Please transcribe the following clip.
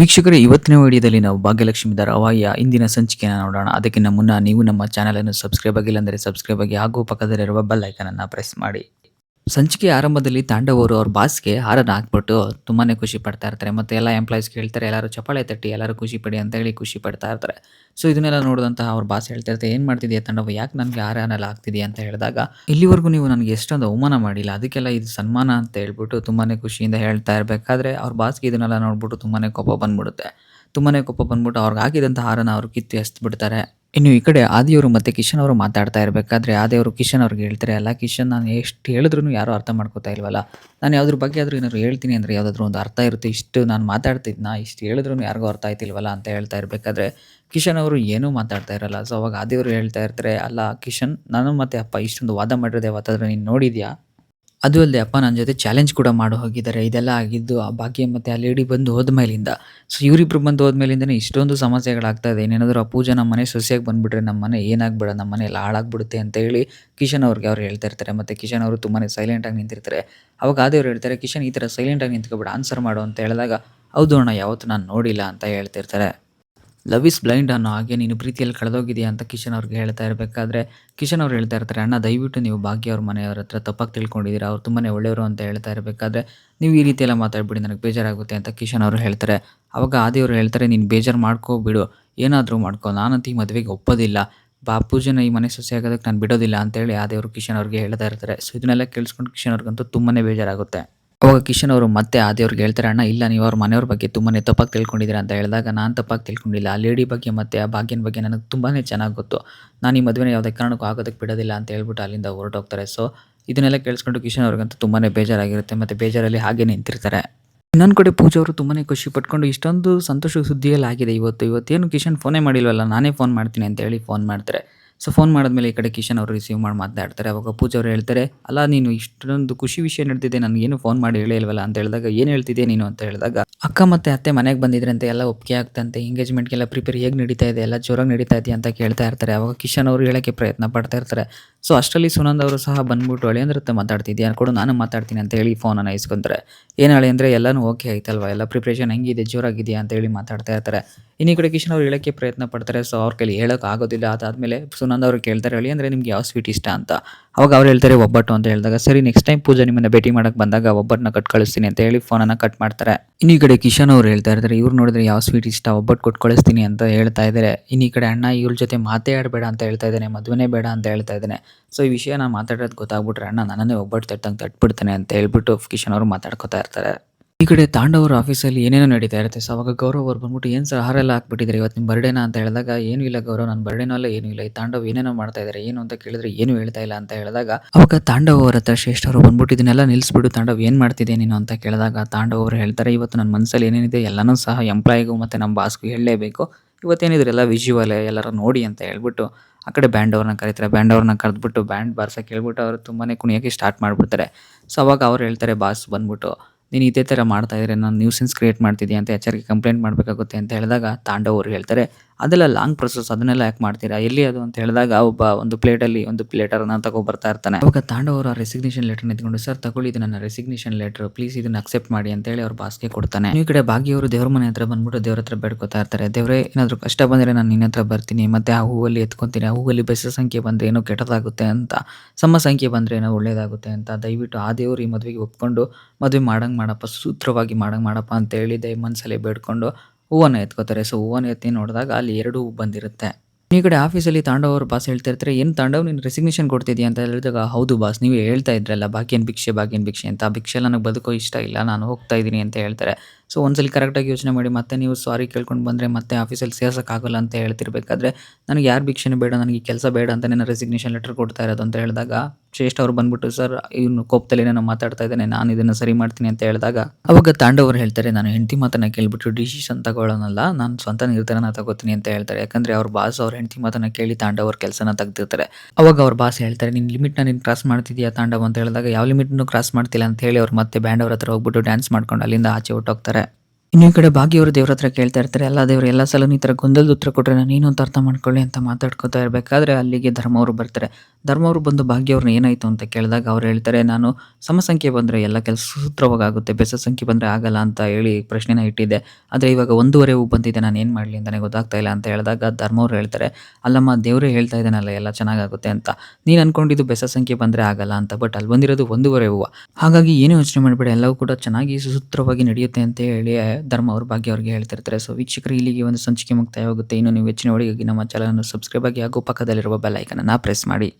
ವೀಕ್ಷಕರೇ, ಇವತ್ತಿನ ವಿಡಿಯೋದಲ್ಲಿ ನಾವು ಭಾಗ್ಯಲಕ್ಷ್ಮಿ ಧಾರಾವಾಹಿಯ ಇಂದಿನ ಸಂಚಿಕೆಯನ್ನು ನೋಡೋಣ. ಅದಕ್ಕಿಂತ ಮುನ್ನ ನೀವು ನಮ್ಮ ಚಾನಲನ್ನು ಸಬ್ಸ್ಕ್ರೈಬ್ ಆಗಿಲ್ಲ ಅಂದರೆ ಸಬ್ಸ್ಕ್ರೈಬ್ ಆಗಿ ಹಾಗೂ ಪಕ್ಕದಲ್ಲಿರುವ ಬೆಲ್ ಐಕನನ್ನು ಪ್ರೆಸ್ ಮಾಡಿ. ಸಂಚಿಕೆ ಆರಂಭದಲ್ಲಿ ತಾಂಡವರು ಅವ್ರ ಬಾಸ್ಗೆ ಹಾರನ ಹಾಕ್ಬಿಟ್ಟು ತುಂಬಾ ಖುಷಿ ಪಡ್ತಾ ಇರ್ತಾರೆ. ಮತ್ತು ಎಲ್ಲ ಎಂಪ್ಲಾಯೀಸ್ ಕೇಳ್ತಾರೆ ಎಲ್ಲರೂ ಚಪಾಳೆ ತಟ್ಟಿ, ಎಲ್ಲರೂ ಖುಷಿ ಪಡಿ ಅಂತ ಹೇಳಿ ಖುಷಿ ಪಡ್ತಾ ಇರ್ತಾರೆ. ಸೊ ಇದನ್ನೆಲ್ಲ ನೋಡಿದಂತಹ ಅವ್ರ ಬಾಸ್ ಹೇಳ್ತಾ ಇರ್ತಾರೆ, ಏನು ಮಾಡ್ತಿದ್ಯಾ ತಾಂಡವ? ಯಾಕೆ ನನಗೆ ಹಾರನೆಲ್ಲ ಆಗ್ತಿದೆ ಅಂತ ಹೇಳಿದಾಗ, ಇಲ್ಲಿವರೆಗೂ ನೀವು ನನಗೆ ಎಷ್ಟೊಂದು ಅವಮಾನ ಮಾಡಿಲ್ಲ. ಅದಕ್ಕೆಲ್ಲ ಇದು ಸನ್ಮಾನ ಅಂತ ಹೇಳ್ಬಿಟ್ಟು ತುಂಬಾ ಖುಷಿಯಿಂದ ಹೇಳ್ತಾ ಇರಬೇಕಾದ್ರೆ ಅವ್ರ ಬಾಸ್ಗೆ ಇದನ್ನೆಲ್ಲ ನೋಡ್ಬಿಟ್ಟು ತುಂಬಾ ಕೋಪ ಬಂದ್ಬಿಡುತ್ತೆ. ತುಂಬಾ ಕೋಪ ಬಂದ್ಬಿಟ್ಟು ಅವ್ರಿಗೆ ಹಾಕಿದಂಥ ಹಾರನ ಅವ್ರು ಕಿತ್ತು ಎಸ್ಬಿಡ್ತಾರೆ ಇನ್ನು ಈ ಕಡೆ ಆದಿಯವರು ಮತ್ತೆ ಕಿಶನ್ ಅವರು ಮಾತಾಡ್ತಾ ಇರಬೇಕಾದ್ರೆ ಆದಿಯವರು ಕಿಶನ್ ಅವ್ರಿಗೆ ಹೇಳ್ತಾರೆ, ಅಲ್ಲ ಕಿಶನ್ ನಾನು ಎಷ್ಟು ಹೇಳಿದ್ರು ಯಾರು ಅರ್ಥ ಮಾಡ್ಕೋತಾ ಇಲ್ವಲ್ಲ? ನಾನು ಯಾವುದ್ರ ಬಗ್ಗೆ ಆದರೂ ಏನಾದ್ರು ಹೇಳ್ತೀನಿ ಅಂದರೆ ಯಾವುದಾದ್ರೂ ಒಂದು ಅರ್ಥ ಇರುತ್ತೆ, ಇಷ್ಟು ನಾನು ಮಾತಾಡ್ತಿದ್ನಾ, ಇಷ್ಟು ಹೇಳಿದ್ರು ಯಾರಿಗೂ ಅರ್ಥ ಆಯ್ತಿಲ್ವಲ್ಲ ಅಂತ ಹೇಳ್ತಾ ಇರಬೇಕಾದ್ರೆ ಕಿಶನ್ ಅವರು ಏನೂ ಮಾತಾಡ್ತಾ ಇರಲ್ಲ. ಸೊ ಅವಾಗ ಆದಿಯವರು ಹೇಳ್ತಾ ಇರ್ತಾರೆ, ಅಲ್ಲ ಕಿಶನ್, ನಾನು ಮತ್ತೆ ಅಪ್ಪ ಇಷ್ಟೊಂದು ವಾದ ಮಾಡಿರೋದೆ ಅವತ್ತಾದ್ರೆ ನೀನು ನೋಡಿದ್ಯಾ? ಅದು ಅಲ್ಲದೆ ಅಪ್ಪ ನನ್ನ ಜೊತೆ ಚಾಲೆಂಜ್ ಕೂಡ ಮಾಡಿ ಹೋಗಿದ್ದಾರೆ. ಇದೆಲ್ಲ ಆಗಿದ್ದು ಆ ಭಾಗ್ಯ ಮತ್ತು ಆ ಲೇಡಿ ಬಂದು ಹೋದ್ಮೇಲಿಂದ. ಸೊ ಇವರಿಬ್ರು ಬಂದು ಹೋದ್ಮೇಲಿಂದನೇ ಇಷ್ಟೊಂದು ಸಮಸ್ಯೆಗಳಾಗ್ತಾ ಇದೆ. ಏನೇನಾದರೂ ಆ ಪೂಜಾ ನಮ್ಮ ಮನೆ ಸೊಸೆಯಾಗಿ ಬಂದುಬಿಟ್ರೆ ನಮ್ಮ ಮನೆ ಏನಾಗ್ಬೇಡ, ನಮ್ಮ ಮನೆಯಲ್ಲಿ ಹಾಳಾಗ್ಬಿಡುತ್ತೆ ಅಂತ ಹೇಳಿ ಕಿಶನ್ ಅವ್ರಿಗೆ ಅವ್ರು ಹೇಳ್ತಾ ಇರ್ತಾರೆ. ಮತ್ತು ಕಿಶನ್ ಅವರು ತುಂಬಾ ಸೈಲೆಂಟಾಗಿ ನಿಂತಿರ್ತಾರೆ. ಅವಾಗ ಆದೇವ್ರು ಹೇಳ್ತಾರೆ, ಕಿಶನ್ ಈ ಥರ ಸೈಲೆಂಟಾಗಿ ನಿಂತ್ಕೊಬೇಡ ಆನ್ಸರ್ ಮಾಡು ಅಂತ ಹೇಳಿದಾಗ, ಹೌದು ಅಣ್ಣ, ಯಾವತ್ತು ನಾನು ನೋಡಿಲ್ಲ ಅಂತ ಹೇಳ್ತಿರ್ತಾರೆ ಲವ್ ಇಸ್ ಬ್ಲೈಂಡ್ ಅನ್ನೋ ಹಾಗೆ ನೀನು ಪ್ರೀತಿಯಲ್ಲಿ ಕಳೆದೋಗಿದೆಯಾ ಅಂತ ಕಿಶನ್ ಅವ್ರಿಗೆ ಹೇಳ್ತಾ ಇರಬೇಕಾದ್ರೆ, ಕಿಶನ್ ಅವ್ರು ಹೇಳ್ತಾ ಇರ್ತಾರೆ, ಅಣ್ಣ, ದಯವಿಟ್ಟು ನೀವು ಭಾಗ್ಯ ಅವ್ರ ಮನೆಯವ್ರ ಹತ್ರ ತಪ್ಪಾಗಿ ತಿಳ್ಕೊಂಡಿದ್ದೀರಾ? ಅವ್ರು ತುಂಬಾ ಒಳ್ಳೆಯವರು ಅಂತ ಹೇಳ್ತಾ ಇರಬೇಕಾದ್ರೆ, ನೀವು ಈ ರೀತಿಯೆಲ್ಲ ಮಾತಾಡಿಬಿಡಿ, ನನಗೆ ಬೇಜಾರಾಗುತ್ತೆ ಅಂತ ಕಿಶನ್ ಅವರು ಹೇಳ್ತಾರೆ. ಅವಾಗ ಆದಿಯವರು ಹೇಳ್ತಾರೆ, ನೀನು ಬೇಜಾರು ಮಾಡ್ಕೋಬಿಡು, ಏನಾದರೂ ಮಾಡ್ಕೊ, ನಾನಂತ ಈ ಮದುವೆಗೆ ಒಪ್ಪೋದಿಲ್ಲ. ಬಾ, ಪೂಜೆನ ಈ ಮನೆ ಸೊಸೆ ಆಗೋದಕ್ಕೆ ನಾನು ಬಿಡೋದಿಲ್ಲ ಅಂತೇಳಿ ಆದಿಯವರು ಕಿಶನ್ ಅವ್ರಿಗೆ ಹೇಳ್ತಾ ಇರ್ತಾರೆ. ಸೊ ಇದನ್ನೆಲ್ಲ ಕೇಳಿಸ್ಕೊಂಡು ಕಿಶನ್ ಅವ್ರಿಗಂತೂ ತುಂಬಾ ಬೇಜಾರಾಗುತ್ತೆ. ಅವಾಗ ಕಿಶನ್ ಅವರು ಮತ್ತೆ ಆದಿಯವ್ರಿಗೆ ಹೇಳ್ತಾರೆ, ಅಣ್ಣ, ಇಲ್ಲ, ನೀವು ಅವ್ರ ಮನೆಯವ್ರ ಬಗ್ಗೆ ತುಂಬಾ ತಪ್ಪಾಗಿ ತಿಳ್ಕೊಂಡಿದ್ದೀರಾ ಅಂತ ಹೇಳಿದಾಗ ನಾನು ತಪ್ಪಾಗಿ ತಿಳ್ಕೊಂಡಿಲ್ಲ. ಆ ಲೇಡಿ ಬಗ್ಗೆ ಮತ್ತು ಆ ಭಾಗ್ಯನ ಬಗ್ಗೆ ನನಗೆ ತುಂಬಾ ಚೆನ್ನಾಗಿ ಗೊತ್ತು. ನಾನು ಈ ಮದುವೆನ ಯಾವುದೇ ಕಾರಣಕ್ಕೂ ಆಗೋದಕ್ಕೆ ಬಿಡೋದಿಲ್ಲ ಅಂತ ಹೇಳ್ಬಿಟ್ಟು ಅಲ್ಲಿಂದ ಹೊರಟೋಗ್ತಾರೆ. ಸೊ ಇದನ್ನೆಲ್ಲ ಕೇಳಿಸ್ಕೊಂಡು ಕಿಶನ್ ಅವ್ರಿಗಂತೂ ತುಂಬಾ ಬೇಜಾರಾಗಿರುತ್ತೆ. ಮತ್ತು ಬೇಜಾರಲ್ಲಿ ಹಾಗೆ ನಿಂತಿರ್ತಾರೆ. ಇನ್ನೊಂದು ಕಡೆ ಪೂಜಾ ಅವರು ತುಂಬಾ ಖುಷಿ ಪಟ್ಕೊಂಡು, ಇಷ್ಟೊಂದು ಸಂತೋಷ ಸುದ್ದಿಯಲ್ಲಿ ಆಗಿದೆ ಇವತ್ತು. ಇವತ್ತೇನು ಕಿಶನ್ ಫೋನೇ ಮಾಡಿಲ್ವಲ್ಲ, ನಾನೇ ಫೋನ್ ಮಾಡ್ತೀನಿ ಅಂತ ಹೇಳಿ ಫೋನ್ ಮಾಡ್ತಾರೆ. ಸೊ ಫೋನ್ ಮಾಡಿದ್ಮೇಲೆ ಈ ಕಡೆ ಕಿಶನ್ ಅವರು ರಿಸೀವ್ ಮಾಡಿ ಮಾತಾಡ್ತಾರೆ ಅವಾಗ ಪೂಜಾ ಅವರು ಹೇಳ್ತಾರೆ, ಅಲ್ಲ, ನೀನು ಇಷ್ಟೊಂದು ಖುಷಿ ವಿಷಯ ನಡೆದಿದೆ ನನಗೇನು ಫೋನ್ ಮಾಡಿ ಹೇಳೇ ಇಲ್ವಲ್ಲ? ಅಂತ ಹೇಳಿದಾಗ, ಏನು ಹೇಳ್ತಿದ್ದೆ ನೀನು? ಅಂತ ಹೇಳಿದಾಗ, ಅಕ್ಕ ಮತ್ತೆ ಅತ್ತೆ ಮನೆಗೆ ಬಂದಿದ್ರಂತೆ, ಎಲ್ಲ ಒಪ್ಪಿಗೆ ಆಗ್ತಂತೆ ಎಂಗೇಜ್ಮೆಂಟ್ಗೆಲ್ಲ ಪ್ರಿಪೇರ್ ಹೇಗೆ ನಡೀತಾ ಇದೆ? ಎಲ್ಲ ಜೋರಾಗಿ ನಡೀತಾ ಇದೆಯಾ? ಅಂತ ಕೇಳ್ತಾ ಇರ್ತಾರೆ. ಅವಾಗ ಕಿಶನ್ ಅವರು ಹೇಳೋಕ್ಕೆ ಪ್ರಯತ್ನ ಪಡ್ತಾ ಇರ್ತಾರೆ. ಸೊ ಅಷ್ಟರಲ್ಲಿ ಸುನಂದ್ ಅವರು ಸಹ ಬಂದ್ಬಿಟ್ಟು, ಅಳಿ ಹತ್ರ ಮಾತಾಡ್ತಿದ್ದೆ ಅನ್ಕೊಂಡು, ನಾನು ಮಾತಾಡ್ತೀನಿ ಅಂತ ಹೇಳಿ ಫೋನನ್ನು ಇಸ್ಕೊಂತಾರೆ. ಏನು ಹಳೆ ಅಂದರೆ ಎಲ್ಲನೂ ಓಕೆ ಆಯ್ತಲ್ವಾ? ಎಲ್ಲ ಪ್ರಿಪ್ರೇಷನ್ ಹೆಂಗಿದೆ? ಜೋರಾಗಿದೆಯಾ? ಅಂತ ಹೇಳಿ ಮಾತಾಡ್ತಾ ಇರ್ತಾರೆ. ಇನ್ನೀ ಕಡೆ ಕಿಶನ್ ಅವ್ರು ಹೇಳೋಕ್ಕೆ ಪ್ರಯತ್ನ ಪಡ್ತಾರೆ. ಸೊ ಅವ್ರ ಕೈಲಿ ಹೇಳೋಕೆ ಆಗೋದಿಲ್ಲ. ಅದಾದಮೇಲೆ ಸುನಂದ್ ಅವರು ಕೇಳ್ತಾರೆ ಹೇಳಿ ಅಂದರೆ ನಿಮ್ಗೆ ಯಾವ ಸ್ವೀಟ್ ಇಷ್ಟ ಅಂತ? ಅವಾಗ ಅವ್ರು ಹೇಳ್ತಾರೆ, ಒಬ್ಬಟ್ಟು ಅಂತ ಹೇಳಿದಾಗ, ಸರಿ ನೆಕ್ಸ್ಟ್ ಟೈಮ್ ಪೂಜೆ ನಿಮ್ಮನ್ನ ಭೇಟಿ ಮಾಡೋಕೆ ಬಂದಾಗ ಒಬ್ಬಟ್ಟನ್ನ ಕಟ್ ಕಳಿಸ್ತೀನಿ ಅಂತ ಹೇಳಿ ಫೋನನ್ನು ಕಟ್ ಮಾಡ್ತಾರೆ. ಇನ್ನು ಕಡೆ ಕಿಶನ್ ಅವ್ರು ಹೇಳ್ತಾ ಇರ್ತಾರೆ, ಇವ್ರು ನೋಡಿದ್ರೆ ಯಾವ ಸ್ವೀಟ್ ಇಷ್ಟ? ಒಬ್ಬಟ್ಟು ಕೊಟ್ಟು ಕಳಿಸ್ತೀನಿ ಅಂತ ಹೇಳ್ತಾ ಇದ್ದಾರೆ ಇನ್ನು ಕಡೆ ಅಣ್ಣ ಇವ್ರ ಜೊತೆ ಮಾತೇ ಆಡಬೇಡ ಅಂತ ಹೇಳ್ತಾ ಇದ್ದಾನೆ ಮದುವೆನೇ ಬೇಡ ಅಂತ ಹೇಳ್ತಾ ಇದ್ದಾನೆ ಸೊ ಈ ವಿಷಯ ನಾನು ಮಾತಾಡೋದು ಗೊತ್ತಾಗ್ಬಿಟ್ರೆ ಅಣ್ಣ ನನ್ನನ್ನೇ ಒಬ್ಬಟ್ಟು ತಟ್ಟಂಗೆ ತಟ್ಬಿಡ್ತಾನೆ ಅಂತ ಹೇಳ್ಬಿಟ್ಟು ಕಿಶನ್ ಅವರು ಮಾತಾಡ್ಕೊತಾ ಇರ್ತಾರೆ. ಈ ಕಡೆ ತಾಂಡವರ ಆಫೀಸಲ್ಲಿ ಏನೇನೋ ನಡೀತಾ ಇರುತ್ತೆ. ಸೊ ಅವಾಗ ಗೌರವ್ ಅವ್ರು ಬಂದ್ಬಿಟ್ಟು, ಏನು ಸರ್ ಹಾರೆಲ್ಲ ಹಾಕ್ಬಿಟ್ಟಿದ್ರೆ ಇವತ್ತು ನಿಮ್ಮ ಬರ್ಡೇನ ಅಂತ ಹೇಳಿದಾಗ, ಏನೂ ಇಲ್ಲ ಗೌರವ್ ನನ್ನ ಬರ್ಡೇನೂ ಅಲ್ಲ, ಏನೂ ಇಲ್ಲ. ಈ ತಾಂಡವ್ ಏನೇನೋ ಮಾಡ್ತಾ ಇದ್ದಾರೆ ಏನು ಅಂತ ಕೇಳಿದ್ರೆ ಏನು ಹೇಳ್ತಾ ಇಲ್ಲ. ಅಂತ ಹೇಳಿದಾಗ, ಅವಾಗ ತಾಂಡವ್ ಅವ್ರ ಹತ್ರ ಶ್ರೇಷ್ಠ ಅವರು ಬಂದ್ಬಿಟ್ಟು, ಇದನ್ನೆಲ್ಲ ನಿಲ್ಲಿಸ್ಬಿಡು ತಾಂಡವ್, ಏನು ಮಾಡ್ತಿದ್ದೆ ನೀನು? ಅಂತ ಕೇಳಿದಾಗ, ತಾಂಡವ್ ಅವರು ಹೇಳ್ತಾರೆ, ಇವತ್ತು ನನ್ನ ಮನಸ್ಸಲ್ಲಿ ಏನೇನಿದೆ, ಎಲ್ಲನೂ ಸಹ ಎಂಪ್ಲಾಯಿಗೂ ಮತ್ತು ನಮ್ಮ ಬಾಸ್ಗೂ ಹೇಳಲೇಬೇಕು. ಇವತ್ತೇನಿದ್ರೆ ಎಲ್ಲ ವಿಜುವಲ್ ಎಲ್ಲರೂ ನೋಡಿ ಅಂತ ಹೇಳ್ಬಿಟ್ಟು, ಆ ಕಡೆ ಬ್ಯಾಂಡ್ ಅವ್ರನ್ನ ಕರೀತಾರೆ. ಬ್ಯಾಂಡ್ ಅವ್ರನ್ನ ಕರೆದ್ಬಿಟ್ಟು ಬ್ಯಾಂಡ್ ಬಾರ್ಸಕ್ಕೆ ಹೇಳ್ಬಿಟ್ಟು, ಅವರು ತುಂಬಾ ಕುಣಿಯೋಕ್ಕೆ ಸ್ಟಾರ್ಟ್ ಮಾಡಿಬಿಡ್ತಾರೆ. ಸೊ ಅವಾಗ ಅವ್ರು ಹೇಳ್ತಾರೆ ಬಾಸ್ ಬಂದ್ಬಿಟ್ಟು ನೀನು ಇದೇ ಥರ ಮಾಡ್ತಾ ಇದ್ರೆ ನಾನು ನ್ಯೂಸೆನ್ಸ್ ಕ್ರಿಯೇಟ್ ಮಾಡ್ತಿದ್ಯಾ ಅಂತ ಎಚ್ ಆರ್ಗೆ ಕಂಪ್ಲೇಂಟ್ ಮಾಡಬೇಕಾಗುತ್ತೆ ಅಂತ ಹೇಳಿದಾಗ ತಾಂಡವ್ ಅವ್ರು ಹೇಳ್ತಾರೆ ಅದೆಲ್ಲ ಲಾಂಗ್ ಪ್ರೊಸೆಸ್ ಅದನ್ನೆಲ್ಲ ಯಾಕೆ ಮಾಡ್ತೀರಾ? ಎಲ್ಲಿ ಅದು ಅಂತ ಹೇಳಿದಾಗ ಒಬ್ಬ ಒಂದು ಪ್ಲೇಟಲ್ಲಿ, ಒಂದು ಪ್ಲೇಟರ್ನ ತಗೊಬರ್ತಾ ಇರ್ತಾನೆ. ಅವಾಗ ತಾಂಡವರು ಆ ರೆಸಿಗ್ನೇಷನ್ ಲೆಟರ್ ಎತ್ಕೊಂಡು, ಸರ್, ತಗೊಳ್ಳಿ ಇದು ನನ್ನ ರೆಸಿಗ್ನೇಷನ್ ಲೆಟರ್ ಪ್ಲೀಸ್ ಇದನ್ನ ಅಕ್ಸೆಪ್ಟ್ ಮಾಡಿ ಅಂತ ಹೇಳಿ ಅವ್ರ ಬಾಸ್ಗೆ ಕೊಡ್ತಾನೆ. ಈ ಕಡೆ ಭಾಗ್ಯವರು ದೇವ್ರ ಮನೆ ಹತ್ರ ಬಂದ್ಬಿಟ್ಟು ದೇವ್ರ ಹತ್ರ ಬೇಡ್ಕೊತಾ ಇರ್ತಾರೆ. ದೇವ್ರೆ, ಏನಾದರೂ ಕಷ್ಟ ಬಂದರೆ ನಾನು ನಿನ್ನ ಹತ್ರ ಬರ್ತೀನಿ. ಮತ್ತೆ ಆ ಹೂವಲ್ಲಿ ಎತ್ಕೊತೀನಿ. ಆ ಹೂವಲ್ಲಿ ಬೆಸ ಸಂಖ್ಯೆ ಬಂದರೆ ಏನೋ ಕೆಟ್ಟದಾಗುತ್ತೆ ಅಂತ, ಸಮ ಸಂಖ್ಯೆ ಬಂದರೆ ಏನೋ ಒಳ್ಳೇದಾಗುತ್ತೆ ಅಂತ ದಯವಿಟ್ಟು ಆ ದೇವ್ರು ಈ ಮದುವೆಗೆ ಒಪ್ಕೊಂಡು, ಮದುವೆ ಮಾಡಂಗೆ ಮಾಡಪ್ಪ, ಸೂತ್ರವಾಗಿ ಮಾಡಂಗೆ ಮಾಡಪ್ಪ ಅಂತ ಹೇಳಿ ದಯ ಮನಸ್ಸಲ್ಲಿ ಬೇಡ್ಕೊಂಡು ಹೂವನ್ನು ಎತ್ಕೋತಾರೆ. ಸೊ ಹೂವನ್ನು ಎತ್ತಿ ನೋಡಿದಾಗ ಅಲ್ಲಿ ಎರಡು ಬಂದಿರುತ್ತೆ. ಈ ಕಡೆ ಆಫೀಸಲ್ಲಿ ತಾಂಡವ್ ಅವ್ರ ಬಾಸ್ ಹೇಳ್ತಿರ್ತಾರೆ, ಏನು ತಾಂಡವ್, ನೀನು ರೆಸಿಗ್ನೇಷನ್ ಕೊಡ್ತಿದ್ಯಾ? ಅಂತ ಹೇಳಿದಾಗ, ಹೌದು ಬಾಸ್ ನೀವು ಹೇಳ್ತಾ ಇದ್ರಲ್ಲ ಭಾಗ್ಯನ್ ಭಿಕ್ಷೆ ಭಾಗ್ಯನ್ ಭಿಕ್ಷೆ? ಅಂತ. ಭಿಕ್ಷೆ ನನಗೆ ಬದುಕೋ ಇಷ್ಟ ಇಲ್ಲ, ನಾನು ಹೋಗ್ತಾ ಇದ್ದೀನಿ ಅಂತ ಹೇಳ್ತಾರೆ. ಸೊ ಒಂದ್ಸಲಿ ಕರೆಕ್ಟಾಗಿ ಯೋಚನೆ ಮಾಡಿ, ಮತ್ತೆ ನೀವು ಸಾರಿ ಕೇಳ್ಕೊಂಡು ಬಂದರೆ ಮತ್ತೆ ಆಫೀಸಲ್ಲಿ ಸೇರ್ಸೋಕ್ಕಾಗಲ್ಲ ಅಂತ ಹೇಳ್ತಿರ್ಬೇಕಾದ್ರೆ, ನನಗೆ ಯಾರು ಭಿಕ್ಷೆನೇ ಬೇಡ, ನನಗೆ ಕೆಲಸ ಬೇಡ ಅಂತ ನಾನು ರೆಸಿಗ್ನೇಷನ್ ಲೆಟರ್ ಕೊಡ್ತಾ ಇರೋದು ಅಂತ ಹೇಳಿದಾಗ, ಶ್ರೇಷ್ಠ ಅವ್ರು ಬಂದ್ಬಿಟ್ಟು, ಸರ್, ಇವ್ನು ಕೋಪದಲ್ಲಿ ನಾನು ಮಾತಾಡ್ತಾ ಇದ್ದೇನೆ, ನಾನು ಇದನ್ನು ಸರಿ ಮಾಡ್ತೀನಿ ಅಂತ ಹೇಳಿದಾಗ, ಅವಾಗ ತಾಂಡವರು ಹೇಳ್ತಾರೆ, ನಾನು ಹೆಂಡತಿ ಮಾತನ್ನ ಕೇಳ್ಬಿಟ್ಟು ಡಿಸಿಷನ್ ತಗೊಳ್ಳೋನಲ್ಲ, ನಾನು ಸ್ವಂತ ನಿರ್ಧಾರನ ತಗೋತೀನಿ ಅಂತ ಹೇಳ್ತಾರೆ. ಯಾಕಂದ್ರೆ ಅವ್ರ ಬಾಸ್ ಅವ್ರ ಹೆಂಡತಿ ಮಾತನ್ನ ಕೇಳಿ ತಾಂಡವ್ ಅವ್ರ ಕೆಲಸನ ತೆಗ್ದಿರ್ತಾರೆ. ಅವಾಗ ಅವ್ರ ಬಾಸ್ ಹೇಳ್ತಾರೆ ನಿನ್ನ ಲಿಮಿಟ್ನ ನೀನು ಕ್ರಾಸ್ ಮಾಡ್ತಿದ್ಯಾ ತಾಂಡವ್? ಅಂತ ಹೇಳಿದಾಗ, ಯಾವ ಲಿಮಿಟ್ನು ಕ್ರಾಸ್ ಮಾಡ್ತಿಲ್ಲ ಅಂತ ಹೇಳಿ ಅವ್ರು ಮತ್ತೆ ಬ್ಯಾಂಡ್ ಅವ್ರ ಹತ್ರ ಹೋಗ್ಬಿಟ್ಟು ಡ್ಯಾನ್ಸ್ ಮಾಡ್ಕೊಂಡು ಅಲ್ಲಿಂದ ಆಚೆ ಹೊಟ್ಟೋಗ್ತಾರೆ ಇನ್ನು ಈ ಕಡೆ ಭಾಗ್ಯವರು ದೇವ್ರ ಹತ್ರ ಕೇಳ್ತಾ ಇರ್ತಾರೆ. ಎಲ್ಲ ದೇವರು, ಎಲ್ಲ ಸಲ ಈ ಥರ ಗೊಂದಲದ ಉತ್ತರ ಕೊಟ್ಟರೆ ನಾನು ಏನು ಅಂತ ಅರ್ಥ ಮಾಡ್ಕೊಳ್ಳಿ ಅಂತ ಮಾತಾಡ್ಕೊತಾ ಇರಬೇಕಾದ್ರೆ ಅಲ್ಲಿಗೆ ಧರ್ಮವರು ಬರ್ತಾರೆ. ಧರ್ಮವರು ಬಂದು ಭಾಗ್ಯವ್ರನ್ನ ಏನಾಯಿತು ಅಂತ ಕೇಳಿದಾಗ ಅವ್ರು ಹೇಳ್ತಾರೆ, ನಾನು ಸಮಸಂಖ್ಯೆ ಬಂದರೆ ಎಲ್ಲ ಕೆಲಸ ಸೂತ್ರವಾಗುತ್ತೆ ಬೆಸ ಸಂಖ್ಯೆ ಬಂದರೆ ಆಗಲ್ಲ ಅಂತ ಹೇಳಿ ಪ್ರಶ್ನೆನ ಇಟ್ಟಿದ್ದೆ. ಆದರೆ ಇವಾಗ ಒಂದೂವರೆ ಹೂ ಬಂದಿದೆ, ನಾನು ಏನು ಮಾಡಲಿ ಅಂತಲೇ ಗೊತ್ತಾಗ್ತಾ ಇಲ್ಲ ಅಂತ ಹೇಳಿದಾಗ ಧರ್ಮವ್ರು ಹೇಳ್ತಾರೆ, ಅಲ್ಲಮ್ಮ, ದೇವರೇ ಹೇಳ್ತಾ ಇದ್ದಾನಲ್ಲ, ಎಲ್ಲ ಚೆನ್ನಾಗಾಗುತ್ತೆ ಅಂತ. ನೀನು ಅನ್ಕೊಂಡಿದ್ದು ಬೆಸ ಸಂಖ್ಯೆ ಬಂದರೆ ಆಗಲ್ಲ ಅಂತ ಬಟ್ ಅಲ್ಲಿ ಬಂದಿರೋದು ಒಂದೂವರೆ ಹೂವು. ಹಾಗಾಗಿ ಏನು ಯೋಚನೆ ಮಾಡಬೇಡ, ಎಲ್ಲವೂ ಕೂಡ ಚೆನ್ನಾಗಿ ಸುಸೂತ್ರವಾಗಿ ನಡೆಯುತ್ತೆ ಅಂತ ಹೇಳಿ ಧರ್ಮ ಅವ್ರ ಭಾಗ್ಯ ಅವ್ರಿಗೆ ಹೇಳ್ತಿರ್ತಾರೆ. ಸೊ ವೀಕ್ಷಕರು, ಇಲ್ಲಿಗೆ ಒಂದು ಸಂಚಿಕೆ ಮುಕ್ತಾಯವಾಗುತ್ತೆ. ಇನ್ನು ನೀವು ಹೆಚ್ಚಿನ ಒಳಗಾಗಿ ನಮ್ಮ ಚಾನಲನ್ನು ಸಬ್ಸ್ಕ್ರೈಬ್ ಆಗಿ ಹಾಗೂ ಪಕ್ಕದಲ್ಲಿರುವ ಬೆಲ್ ಐಕನನ್ನು ಪ್ರೆಸ್ ಮಾಡಿ.